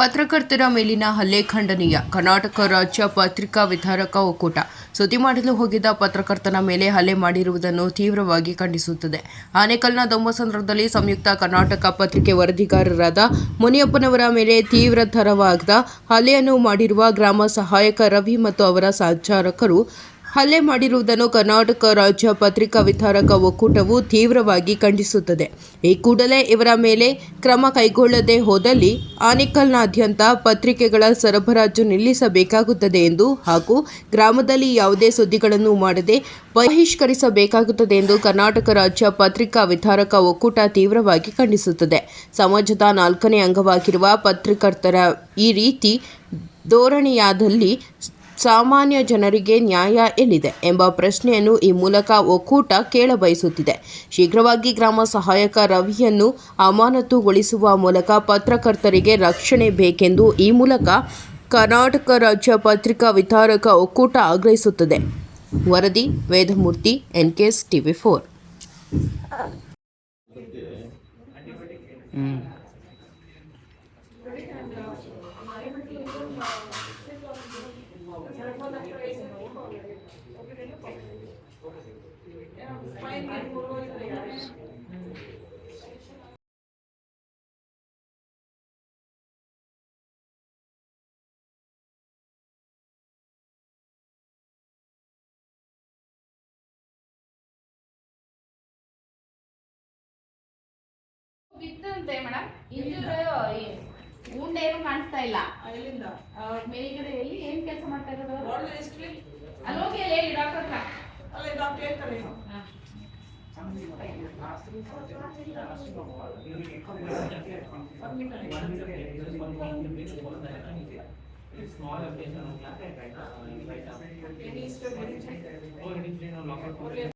ಪತ್ರಕರ್ತರ ಮೇಲಿನ ಹಲ್ಲೆ ಖಂಡನೀಯ. ಕರ್ನಾಟಕ ರಾಜ್ಯ ಪತ್ರಿಕಾ ವಿತರಕ ಒಕ್ಕೂಟ ಸುದ್ದಿ ಮಾಡಲು ಹೋಗಿದ್ದ ಪತ್ರಕರ್ತನ ಮೇಲೆ ಹಲ್ಲೆ ಮಾಡಿರುವುದನ್ನು ತೀವ್ರವಾಗಿ ಖಂಡಿಸುತ್ತದೆ. ಆನೇಕಲ್ನ ದೊಂಬಸಂದ್ರದಲ್ಲಿ ಸಂಯುಕ್ತ ಕರ್ನಾಟಕ ಪತ್ರಿಕೆ ವರದಿಗಾರರಾದ ಮುನಿಯಪ್ಪನವರ ಮೇಲೆ ತೀವ್ರ ತರವಾದ ಹಲ್ಲೆಯನ್ನು ಮಾಡಿರುವ ಗ್ರಾಮ ಸಹಾಯಕ ರವಿ ಮತ್ತು ಅವರ ಸಂಚಾರಕರು ಹಲ್ಲೆ ಮಾಡಿರುವುದನ್ನು ಕರ್ನಾಟಕ ರಾಜ್ಯ ಪತ್ರಿಕಾ ವಿತರಕ ಒಕ್ಕೂಟವು ತೀವ್ರವಾಗಿ ಖಂಡಿಸುತ್ತದೆ. ಈ ಕೂಡಲೇ ಇವರ ಮೇಲೆ ಕ್ರಮ ಕೈಗೊಳ್ಳದೆ ಹೋದಲ್ಲಿ ಆನೇಕಲ್ನಾದ್ಯಂತ ಪತ್ರಿಕೆಗಳ ಸರಬರಾಜು ನಿಲ್ಲಿಸಬೇಕಾಗುತ್ತದೆ ಎಂದು ಹಾಗೂ ಗ್ರಾಮದಲ್ಲಿ ಯಾವುದೇ ಸುದ್ದಿಗಳನ್ನು ಮಾಡದೆ ಬಹಿಷ್ಕರಿಸಬೇಕಾಗುತ್ತದೆ ಎಂದು ಕರ್ನಾಟಕ ರಾಜ್ಯ ಪತ್ರಿಕಾ ವಿತರಕ ಒಕ್ಕೂಟ ತೀವ್ರವಾಗಿ ಖಂಡಿಸುತ್ತದೆ. ಸಮಾಜದ ನಾಲ್ಕನೇ ಅಂಗವಾಗಿರುವ ಪತ್ರಕರ್ತರ ಈ ರೀತಿ ಧೋರಣೆಯಾದಲ್ಲಿ ಸಾಮಾನ್ಯ ಜನರಿಗೆ ನ್ಯಾಯ ಎಲ್ಲಿದೆ ಎಂಬ ಪ್ರಶ್ನೆಯನ್ನು ಈ ಮೂಲಕ ಒಕ್ಕೂಟ ಕೇಳಬಯಸುತ್ತಿದೆ. ಶೀಘ್ರವಾಗಿ ಗ್ರಾಮ ಸಹಾಯಕ ರವಿಯನ್ನು ಅಮಾನತುಗೊಳಿಸುವ ಮೂಲಕ ಪತ್ರಕರ್ತರಿಗೆ ರಕ್ಷಣೆ ಬೇಕೆಂದು ಈ ಮೂಲಕ ಕರ್ನಾಟಕ ರಾಜ್ಯ ಪತ್ರಿಕಾ ವಿತರಕ ಒಕ್ಕೂಟ ಆಗ್ರಹಿಸುತ್ತದೆ. ವರದಿ Vedamurthy N NKS TV four. ಬಿತ್ತಂತೆ madam. ಇಂಜೂರು ಉಂಡೆ ಏನು ಕಾಣಿಸ್ತಾ ಇಲ್ಲ. ಮೇಲ್ಗಡೆ ಎಲ್ಲಿ ಏನ್ ಕೆಲಸ ಅಲ್ಲಿ ಹೋಗಿ ಅಲ್ಲಿ ಹೇಳಿ ಡಾಕ್ಟರ್ ಹತ್ರ ಅಲ್ಲ ಡಾಕ್ಟರ್ ಹೇಳ್ತಾರೆ ಹಾ. small